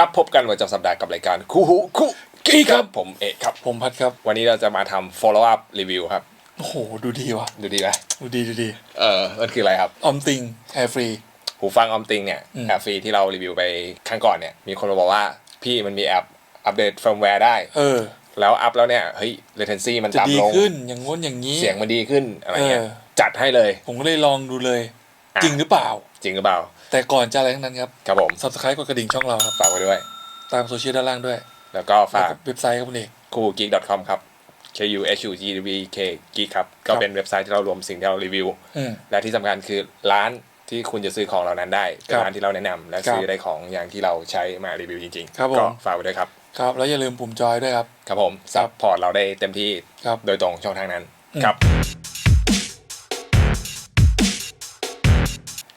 ครับพบกันวันจันทร์สัปดาห์กับรายการคู่หูคู่กี้ครับผมเอกครับ ผมพัดครับ วันนี้เราจะมาทำ follow up review ครับ โอ้โห ดูดีว่ะดูดีไหมดูดีดูดี เออมันคืออะไรครับออมติงแอร์ฟรีหูฟังออมติงเนี่ยอืมแอปฟรีที่เรารีวิวไปครั้งก่อนเนี่ย มีคนมาบอกว่าพี่มันมีแอปอัปเดตเฟิร์มแวร์ได้ เออ แล้วอัพแล้วเนี่ยเฮ้ย latency มันจะดีต่ำลงขึ้นอย่างง้นอย่างนี้ เสียงมันดีขึ้นอะไรเงี้ยเออจัดให้เลย ผมก็เลยลองดูเลยอะ จริงหรือเปล่า จริงหรือเปล่า แต่ก่อนจะอะไรทั้งนั้นครับครับผม subscribe กดกระดิ่งช่องเราครับฝากไว้ด้วย ตามโซเชียลด้านล่างด้วย แล้วก็แล้วฝากก็เว็บไซต์ครับคุณเอกคู่ geek com ครับ k u h u g v k geek ครับ ก็เป็นเว็บไซต์ที่เรารวมสิ่งที่เรารีวิวอืมและที่สำคัญคือร้านที่คุณจะซื้อของเหล่านั้นได้เป็นครับร้านที่เราแนะนำและครับซื้อได้ของอย่างที่เราใช้มารีวิวจริงครับผมก็ฝากไว้ด้วยครับครับแล้วอย่าลืมปุ่มจอยด้วยครับ ครับผมซัพพอร์ตเราได้เต็มที่ครับโดยตรงช่องทางนั้นอืมครับ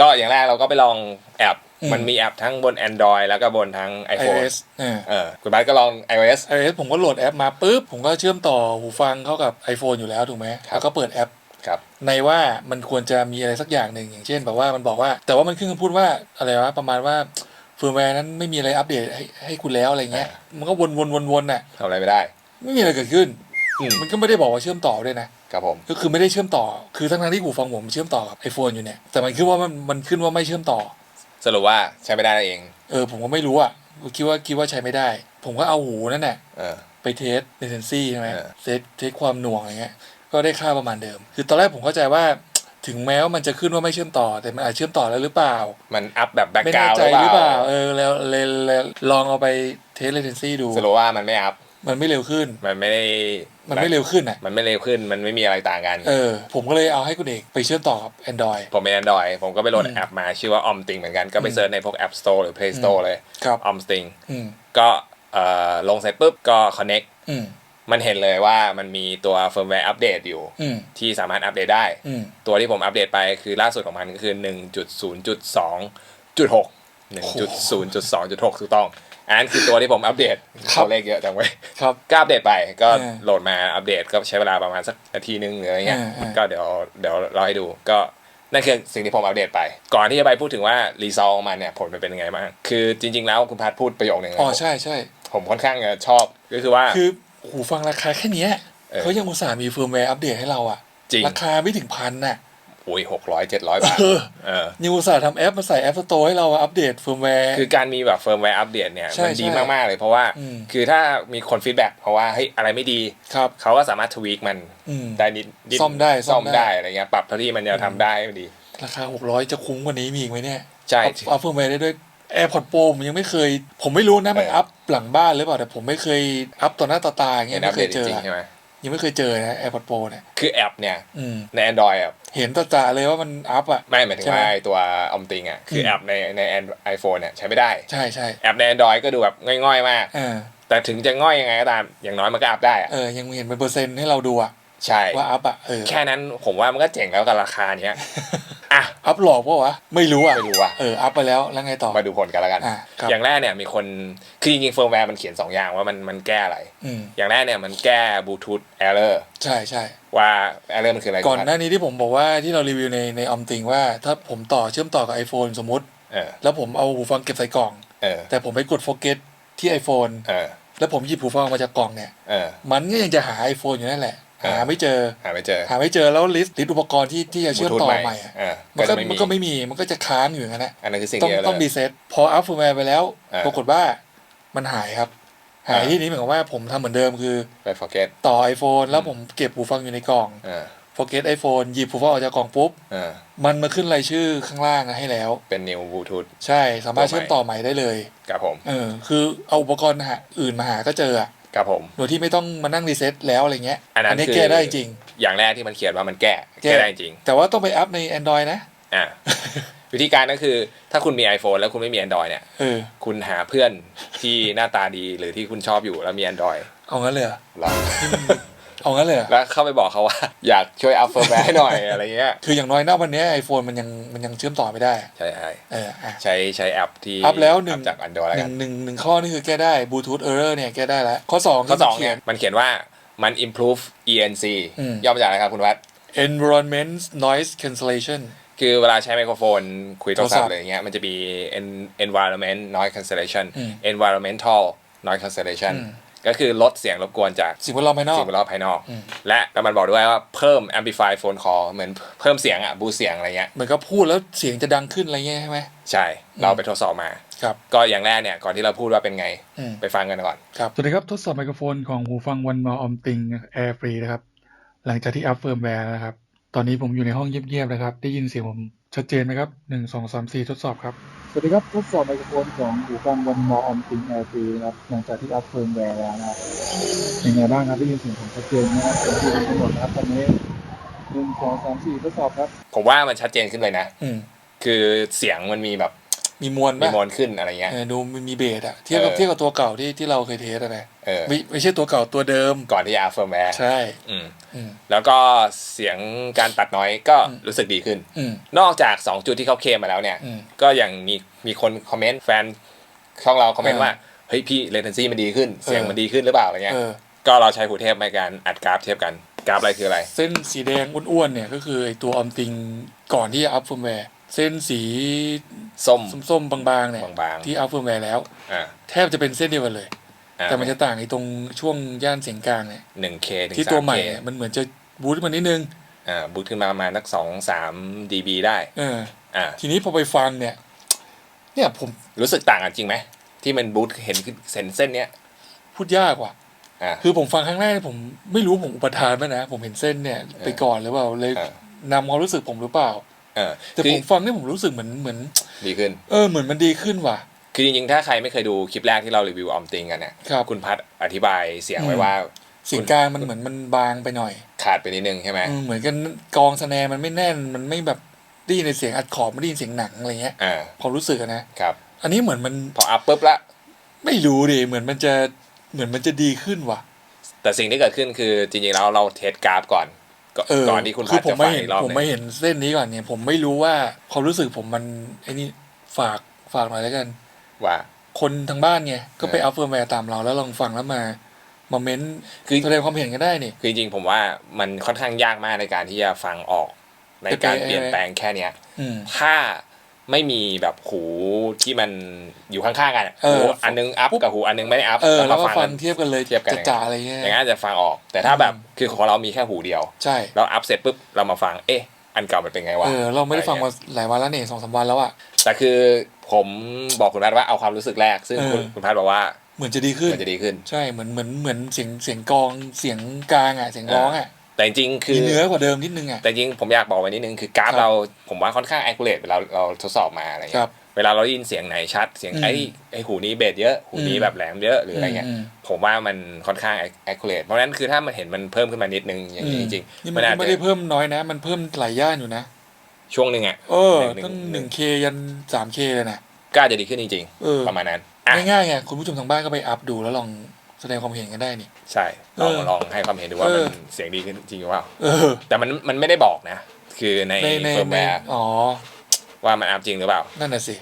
ก็อย่างแรกเราก็ไปลองแอปมันมีแอปทั้งบน Android แล้วก็บนทั้ง iPhone iOS เออเออคุณบ้านก็ลอง iOS iOS ผมก็โหลดแอปมาปุ๊บ ผมก็เชื่อมต่อหูฟังเข้ากับ iPhone อยู่แล้วถูกไหมครับแล้วก็เปิดแอปครับในว่ามันควรจะมีอะไรสักอย่างหนึ่งอย่างเช่นแบบว่ามันบอกว่า แต่ว่ามันขึ้นคำพูดว่าอะไรวะประมาณว่าเฟิร์มแวร์นั้นไม่มีอะไรอัปเดตให้ให้คุณแล้วอะไรเงี้ย มันก็วนวนวนวนน่ะทำอะไรไม่ได้ ไม่มีอะไรเกิดขึ้นอืมมันก็ไม่ได้บอกว่าเชื่อมต่อด้วยนะ ครับผมก็คือไม่ได้เชื่อมต่อ คือทั้งทั้งๆที่หูฟังผมเชื่อมต่อกับไอโฟนอยู่เนี่ย แต่มันขึ้นว่ามันมันขึ้นว่าไม่เชื่อมต่อ สรุปว่าใช้ไม่ได้นั่นเอง เออผมก็ไม่รู้อะคิดว่าคิดว่าใช้ไม่ได้ ผมก็เอาหูนั่นแหละเออไปเทสเ a เ e นซี่ใช่ไหมเออเทสเทสความหน่วงอะไรเงี้ย ก็ได้ค่าประมาณเดิม คือตอนแรกผมเข้าใจว่าถึงแม้ว่ามันจะขึ้นว่าไม่เชื่อมต่อ แต่มันอาจเชื่อมต่อแล้วหรือเปล่า มันอัพแบบแบ็กไม่กราแน่วด์ใจหรือหรือเปเปล่าล่า เออแล้วเลยเลยลองเอาไปเทสเ a เ e นซี่ดู สรุปว่ามันไม่อัพ มันไม่เร็วขึ้น มันไม่ได้มันไม่เร็วขึ้นอะมันไม่เร็วขึ้นมันไม่มีอะไรต่างกัน เออ ผมก็เลยเอาให้คุณเอกไปเชื่อมต่อกับ Android ผมเป็น Android ผมก็ไปโหลดอืมแอปมาชื่อว่า Omsting เหมือนกันก็ไปอืมเซิร์ชในพวก App Store หรือ Play Store เลยครับ Omsting อืมก็เอ่อลงเสร็จปุ๊บก็ Connect อืมมันเห็นเลยว่ามันมีตัว firmware อัปเดตอยู่อืมที่สามารถอัปเดตได้อืมตัวที่ผมอัปเดตไปคือล่าสุดของมันก็คือ 1.0.2.6 1.0.2.6ถูกต้อง อันนั้นคือตัวที่ผมอัปเดตครับตัวเลขเยอะจังเว้ยครับก็อัปเดตไปก็เออโหลดมาอัปเดตก็ใช้เวลาประมาณสักนาทีนึงหรืออะไรเงี้ยเออเออก็เดี๋ยวเดี๋ยวเราให้ดูก็นั่นคือสิ่งที่ผมอัปเดตไป ก่อนที่จะไปพูดถึงว่ารีซอลมันเนี่ยผลมันเป็นยังไงบ้างคือจริง ๆ แล้วคุณพัดพูดประโยคนึงอ๋อใช่ใช่ผมค่อนข้างจะชอบก็คือว่าคือหูฟังราคาแค่เนี้ยเออเขายังอุตส่าห์มีเฟิร์มแวร์อัปเดตให้เราอะจริงราคาไม่ถึงพันน่ะ อุ้ยหกร้อยเจ็ดร้อยบาทเออเออยังอุตส่าห์ทำแอปมาใส่แอปสโตร์ให้เราอัปเดตเฟิร์มแวร์ คือการมีแบบเฟิร์มแวร์อัปเดตเนี่ยใช่มันดีใช่มาก ๆ เลยเพราะว่าอืมคือถ้ามีคนฟีดแบ็กเพราะว่าเฮ้ยอะไรไม่ดีครับเขาก็สามารถทวีกมันอืมได้นิดนิซ่อมได้ซ่ซ่ออมมได้ได้อะไรเงี้ยปรับเท่าที่มันจะทำได้ไม่ดี ราคาหกร้อยจะคุ้มกว่านี้มีอีกไหมเนี่ยใช่เอาเอาเฟิร์มแวร์ได้ด้วย AirPods Pro ผมยังไม่เคย ผมไม่รู้นะมันเอออัพหลังบ้านหรือเปล่าแต่ผมไม่เคยอัพต่อหน้าต่อตาอย่างเห็เงี้นยอัปไม่เคเดตยเจจอริงๆใช่ไหม ยังไม่เคยเจอนะ AirPods Pro เนี่ย คือแอปเนี่ยอืมใน Android อะเห็นตาจ่าเลยว่ามันอัพอะ ไม่หมายถึงใช่ไหมว่าไอ้ตัวออมติงอะ คืออมแอปในในไอโฟนเนี่ยใช้ไม่ได้ ใช่ใช่แอปใน Android ก็ดูแบบง่อยๆมากเออแต่ถึงจะง่อยยังไงก็ตาม อย่างน้อยมันก็อัพได้อะเออยังเห็นเป็นเปอร์เซ็นต์ให้เราดูอะ ใช่ว่าอัพอะเออแค่นั้นผมว่ามันก็เจ๋งแล้วกับราคาเนี้ยอะอัพหลอกปะวะไม่รู้อะไม่รู้ว่ะเอออัพไปแล้วแล้วไงต่อมาดูผลกันแล้วกันอะครับอย่างแรกเนี่ยมีคนคือจริงๆเฟิร์มแวร์มันเขียน2อย่างว่ามันมันแก้อะไรอืมอย่างแรกเนี่ยมันแก้บลูทูธเอ r ร์ใช่ใช่ว่า e r ร์มันคืออะไรก่อนหครับน้านี้ที่ผมบอกว่าที่เรารีวิวในในออมติงว่า ถ้าผมต่อเชื่อมต่อกับ iPhone สมมติเออแล้วผมเอาหูฟังเก็บใส่กล่องเออแต่ผมไปกดโฟกัสที่ iPhone เออแล้วผมหยิบหูฟังออกมาจากกล่องเนี่ยเออมันก็ยังจะหา iPhone อยู่นั่นแหละเออ หาไม่เจอหาไม่เจอ หาไม่เจอแล้วลิสต์ลิสต์อุปกรณ์ที่ที่จะเชื่อมต่อใหม่อะเออมันก็ก็จะไม่มัมีนก็ไม่มีมันก็จะค้างอยู่อย่างนั้นแหละอันนั้นคือสิ่งต้องเดียวต้องเลรียเซ็ตพออัพเฟิร์มแวร์ไปแล้วเออปรากฏว่ามันหายครับ หายเออที่นี้เหมือนกับว่าผมทำเหมือนเดิมคือไป forget ต่อ iPhone แล้วผมเก็บหูฟังอยู่ในกล่องเออโฟกัสไอโฟนหยิบหูฟังออกจากกล่องปุ๊บเออมันมาขึ้นรายชื่อข้างล่างให้แล้ว เป็น new bluetooth ใช่สามารถตัวใหม่เชื่อมต่อใหม่ได้เลยครับผมเออคือเอาอุปกรณ์หาอื่นมาหาก็เจออะ ครับผมโดยที่ไม่ต้องมานั่งรีเซ็ตแล้วอะไรเงี้ยอันนั้นนี้คือแก้ได้จริง อย่างแรกที่มันเขียนว่ามันแก้แก้แก้ได้จริง แต่ว่าต้องไปอัพใน Android นะอะวิธีการก็คือถ้าคุณมี iPhone แล้วคุณไม่มี Android เนี่ยเออคุณหาเพื่อนที่หน้าตาดีหรือที่คุณชอบอยู่แล้วมี Android เอางั้นเลยเหรอหรอ เอางั้นเลยเหรอแล้วเข้าไปบอกเขาว่า อยากช่วยอัพเฟิร์มแวร์ให้หน่อยอะไรเงี้ยคืออย่างน้อยหน้าวันเนี้ไอโฟนมันยังมันยังเชื่อมต่อไม่ได้ ใช่ใช่เอออะใช้ใช้แอปที่อัพแล้วหนึ่งจาก Android แล้วหกันึ่นงหนึ่งหนึ่งข้อนี่คือแก้ได้บลูทูธเออร์เนี่ยแก้ได้แล้วข้อสองข้อที่สองมันเนี่เขียยนมันเขียนว่ามัน improve ENC อืมย่อมาจากอะไรครับคุณวัด environment noise cancellation คือเวลาใช้ไมโครโฟน คุยโทรศัพโทรศัพท์ท์อะไรเงี้ยมันจะมี en- environment noise cancellation อืม environmental noise cancellation อืม ก็คือลดเสียงรบกวนจากสิ่งแวดล้อมภายนอกสิ่งแวดล้อมภายนอกอืมและแล้วมันบอกด้วยว่าเพิ่ม amplify phone call เหมือนเพิ่มเสียงอะบูเสียงอะไรเงี้ยเหมือนก็พูดแล้วเสียงจะดังขึ้นอะไรเงี้ยใช่ไหมใช่ เราไปทดสอบมาครับก็อย่างแรกเนี่ยก่อนที่เราพูดว่าเป็นไงอืมไปฟังกันก่อนครับสวัสดีครับทดสอบไมโครโฟนของหูฟังวันมออมติงแอร์ฟรีนะครับหลังจากที่อัพเฟิร์มแวร์นะครับตอนนี้ผมอยู่ในห้องเงียบๆนะครับได้ยินเสียงผม ชัดเจนไหมครับหนึ่งสองสามสี่ทดสอบครับ สวัสดีครับ ทดสอบไมโครโฟนของหูฟังวันมออมติงแอร์ฟรีนะครับ หลังจากที่อัพเฟิร์มแวร์แล้วนะครับเป็นไงบ้างครับได้ยินเสียงผมชัดเจนไหมครับเสียงที่ผมกำหนดนะครับตอนนี้หนึ่งสองสามสี่ทดสอบครับ ผมว่ามันชัดเจนขึ้นเลยนะ อืม คือเสียงมันมีแบบ มีมวลมีป่ะมวลขึ้นอะไรเงี้ย เออดูมันมีเบสอะเทียบกับเออ เทียบกับตัวเก่าที่ที่เราเคยเทสอะนะเออ ไม่ไม่ใช่ตัวเก่าตัวเดิม ก่อนที่จะอัพเฟิร์มแวร์ใช่ อืม อืม แล้วก็เสียงการตัดน้อยก็อืมรู้สึกดีขึ้น อืม นอกจาก 2 จุดที่เขาเคลมมาแล้วเนี่ย อืมก็ยังมีมีคนคอมเมนต์แฟนช่องเราคอมเมนต์เออว่า เฮ้ยพี่ latency มันดีขึ้น เสียงเออมันดีขึ้นหรือเปล่าอะไรเงี้ย เออ ก็เราใช้หูเทพในการอัดกราฟเทียบกัน กราฟอะไรคืออะไร เส้นสีแดงอ้วนๆเนี่ยก็คือไอตัวออมติงก่อนที่จะอัพเฟิร์มแวร์ เส้นสีส้มส้มๆบางๆเนี่ยบางๆ ที่อัพเฟิร์มแวร์แล้ว อ่า แทบจะเป็นเส้นเดียวกันเลย อ่าแต่มันจะต่างไอ้ตรงช่วงย่านเสียงกลางเนี่ยหนึ่งเคถึงที่สาตัวมใหม่เคเนี่ยมันเหมือนจะบูตมันนิดนึงอ่าบูตขึ้นมาประมาณนักสองสามดีบีได้ เออ อ่า ทีนี้พอไปฟังเนี่ย เนี่ยผมรู้สึกต่างกันจริงไหม ที่มันบูตเห็นขึ้นเส้นเส้นเนี้ย พูดยากว่ะ อ่า คือผมฟังครั้งแรกผมไม่รู้ผมอุปทานไหมนะ ผมเห็นเส้นเนี่ย ไปก่อนหรือเปล่าเลยเออนำความรู้สึกผมหรือเปล่า เออแต่คือผมฟังเนี่ยผมรู้สึกเหมือนเหมือน ดีขึ้น เออเหมือนมันดีขึ้นว่ะ คือจริงๆ ถ้าใครไม่เคยดูคลิปแรกที่เรารีวิวออมติงกันเนี่ยครับ คุณพัดอธิบายเสียงไว้อืมว่าเสียงกลางมันเหมือนมันบางไปหน่อยขาดไปนิดนึงใช่ไหมอืมเหมือนกันกองสแนร์มันไม่แน่นมันไม่แบบได้ยินในเสียงอัดขอบไม่ได้ยินเสียงหนังอะไรเงี้ยอ่าความรู้สึกอะนะ ครับ อันนี้เหมือนมันพออัพปุ๊บละ ไม่รู้ดิเหมือนมันจะเหมือนมันจะดีขึ้นว่ะ แต่สิ่งที่เกิดขึ้นคือจริงๆแล้วเราเทสกราฟก่อน ก่อนเออก่อนที่คุณคืพัอดผมจะไม่ฟังเห็นอีกรอบผมหนึไม่งเห็นเส้นนี้ก่อนเนี่ย ผมไม่รู้ว่าความรู้สึกผมมันไอ้นี่ฝากฝากหน่อยแล้วกัน ว่า คนทางบ้านไงก็ไปเอออัพเฟิร์มแวร์ตามเราแล้วลองฟังแล้วมามาเม้นต์คือแสดงความเห็นกันได้นี่คือจริงๆผมว่ามันค่อนข้างยากมากในการที่จะฟังออกในการไปๆเปลี่ยนแปลงแค่เนี้ยอืมถ้า ไม่มีแบบหูที่มันอยู่ข้างๆกันอะเออหูอันนึงอัพปุ๊บกับหูอันนึงไม่ได้อัพเออแล้วก็มาฟักังนเทียบกันเลยเทียบกันจ่าๆอะไรเงี้ยอย่างนั้นอาจจะฟังออก แต่ถ้าแบบอืมคือของเรามีแค่หูเดียวใช่เราอัพเสร็จปุ๊บเรามาฟังเอ๊ะอันเก่ามันเป็นไงวะเออเราไม่ได้ฟังอะรมาเงี้ยหลายวันแล้วเนี่ยสองสามวันแล้วอะแต่คือผมบอกคุณพัดว่าเอาความรู้สึกแรก ซึ่งเออคุณคุณพัดบอกว่าเหมือนจะดีขึ้นมันจะดีขึ้น ใช่เหมือนเหมือนเหมือนเสียงเสียงกลองเสียงกลางอะเสียงร้องอะ แต่จริงๆคือมีเนื้อกว่าเดิมนิดนึงอะแต่จริงผมอยากบอกไว้นิดนึงคือกราฟครับเราผมว่าค่อนข้าง accurate เวลาเราทดสอบมาอะไรคเงี้รัยบเวลาเราได้ยินเสียงไหนชัด เสียงอืมไอ้ไอ้หูนี้เบสเยอะ หูนี้อืมแบบแหลมเยอะหรืออะไรเงี้ยมผมว่ามันค่อนข้าง accurate เพราะฉะนั้นคือถ้ามันเห็นมันเพิ่มขึ้นมานิดนึงอย่างนี้จริงนี่ๆมัมันนอาจไม่จะได้เพิ่มน้อยนะ มันเพิ่มหลายย่านอยู่นะ ช่วงหนึ่งอะเออหนึ่งตั้งหหนึ่นึ่งงเคยันสามเคเลยนะก็อาจจะดีขึ้นจริงเออๆประมาณนั้นอะง่ายๆไงคุณผู้ชมทางบ้านก็ไปอัพดูแล้วลอง แสดงความเห็นกันได้นี่ ใช่ลองเออลองให้ความเห็นดูว่าเอมันอเสียงดีขึ้นจริงหรือเปล่าเออแต่มันมันไม่ได้บอกนะ คือในในในเฟิร์มในแวร์อ๋อ ว่ามันอัพจริงหรือเปล่า นั่นน่ะสิ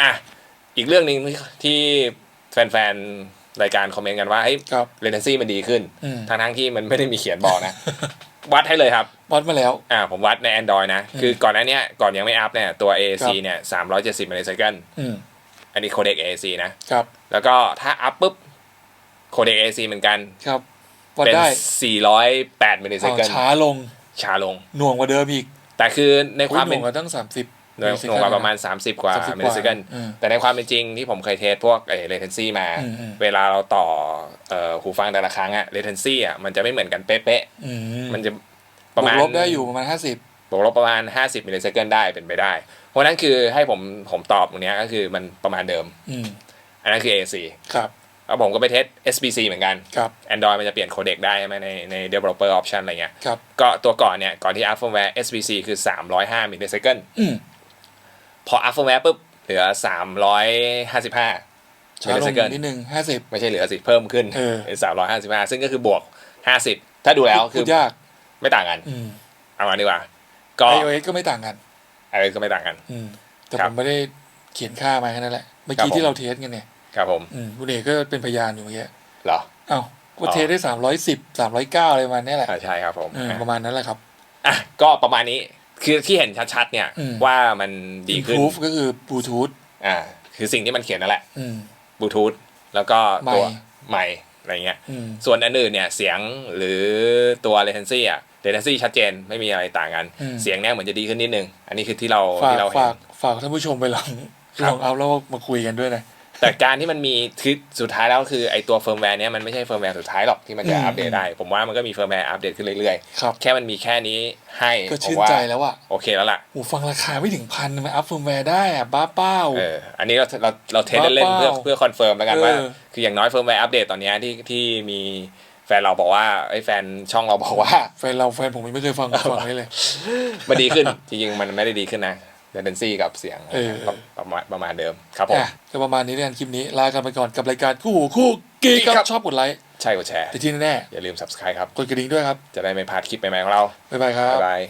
อะอีกเรื่องหนึ่งที่แฟนๆ รายการคอมเมนต์กันว่าเฮ้ยครับเรนซี่มันดีขึ้นอืมทั้งทั้งๆที่มันไม่ได้มีเขียนบอกนะ วัดให้เลยครับ วัดมาแล้ว อ่าผมวัดใน Android นะ คือก่อนหน้าเนี้ยก่อนยังไม่อัพเนี่ยตัว AAC ครับ เนี่ย370มิลลิเซคันอืมอันนี้โคเด็ก AAC นะ ครับแล้วก็ถ้าอัพปุ๊บโคเด็ก AAC เหมือนกันครับวัดเป็น ได้408มิลลิเซเอาคันช้าลงช้าลง หน่วงกว่าเดิมอีกแต่คือในคาวความมหน่เป็วนงกว่าตั้งสามสิบ หน่วยหน่วยกว่าประมาณ 30 กว่า30มิลลิเซคันอืมแต่ในความเป็นจริงที่ผมเคยเทสพวกเอเลเทนซี่มา อืมอืม เวลาเราต่อเอ่อหูฟังแต่ละครั้งอะเลเทนซี่อะมันจะไม่เหมือนกันเป๊ะอืมๆมันจะบประวมากณลบได้อยู่ประมาณห้าสิบ บวกลบประมาณ 50มิลลิเซคันได้เป็นไปได้ เพราะฉะนั้นคือให้ผมผมตอบตรงเนี้ยก็คือมันประมาณเดิม อืม อันนั้นคือ AC ครับ แล้วผมก็ไปเทส SBC เหมือนกัน ครับ Android มันจะเปลี่ยนโคเด็กได้ใช่ไหมในใน developer option อะไรเงี้ย ครับ ก็ตัวก่อนเนี่ย ก่อนที่ up firmware SBC คือ 305มิลลิเซคันอืม พอ up firmware ปุ๊บเหลือ355ช้าลง millisecond นิดนึงห้าสิบไม่ใช่เหลือสิเพิ่มขึ้นเออเป็น355ซึ่งก็คือบวก50ถ้าดูแล้วคือพูดยากไม่ต่างกันอืมเอามาดีกว่าก็ iOS ก็ไม่ต่างกันอะไรก็ไม่ต่างกัน อืมแต่ครัผบมไม่ได้เขียนค่ามาแค่นั้นแหละ เมื่อครับกี้ผมที่เราเทสกันเนี่ย ครับผมอืมคุณเอกก็เป็นพยานอยู่เมื่อกี้เหรอเอ้าก็อ๋อเทสได้สามร้อยสิบสามร้อยเก้าอะไรประมาณเนี้ยแหละอ่าใช่ครับผมเอออะประมาณนั้นแหละครับอะก็ประมาณนี้ คือที่เห็นชัดๆเนี่ยอืม ว่ามันดีขึ้น improve ก็คือบลูทูธ อ่าคือสิ่งที่มันเขียนนั่นแหละอืมบลูทูธแล้วก็ตัวไมค์ใหม่อะไรเงี้ยอืมส่วนอันอื่นเนี่ยเสียงหรือตัว latency อะ latency ชัดเจนไม่มีอะไรต่างกัน อืม เสียงเนี่ยเหมือนจะดีขึ้นนิดนึง อันนี้คือที่เราฝากที่เราเห็น ฝากฝากท่านผู้ชมไปลองครับ ลองเอาแล้วมาคุยกันด้วยนะ แต่การที่มันมีคือสุดท้ายแล้วคือไอตัวเฟิร์มแวร์เนี่ยมันไม่ใช่เฟิร์มแวร์สุดท้ายหรอกที่มันจะอืมอัปเดตได้ ผมว่ามันก็มีเฟิร์มแวร์อัปเดตขึ้นเรื่อยครับๆแค่มันมีแค่นี้ให้ก็ผมชื่นว่าใจแล้วอะโอเคแล้วล่ะหูฟังราคาไม่ถึงพันมาอัพเฟิร์มแวร์ได้อะบ้าเป้าเอออันนี้เราเราเราเทสเล่นๆบ้าเพื่อเปล่าเพื่อคอนเฟิร์มแล้วกันว่าเออคืออย่างน้อยเฟิร์มแวร์อัปเดตตอนเนี้ยที่ที่มีแฟนเราบอกว่าไอ้ยแฟนช่องเราบอกว่า แฟนเราแฟนผมยังไม่เคยฟังฟังนี้เลยมันดีขึ้นจริงๆมันไม่ได้ดีขึ้นนะ latency กับเสียงเออประมาณประมาณเดิมครับผมอะก็ประมาณนี้ในการคลิปนี้ ลากันไปก่อนกับรายการคู่หูคู่กีคครัรับบชอบกดไลค์ใช่กดแชร์แต่ที่แน่อย่าลืม subscribe ครับๆกดกระดิ่งด้วยครับ จะได้ไม่พลาดคลิปใหม่ๆของเราบ๊ายบายครับบ๊ายบาย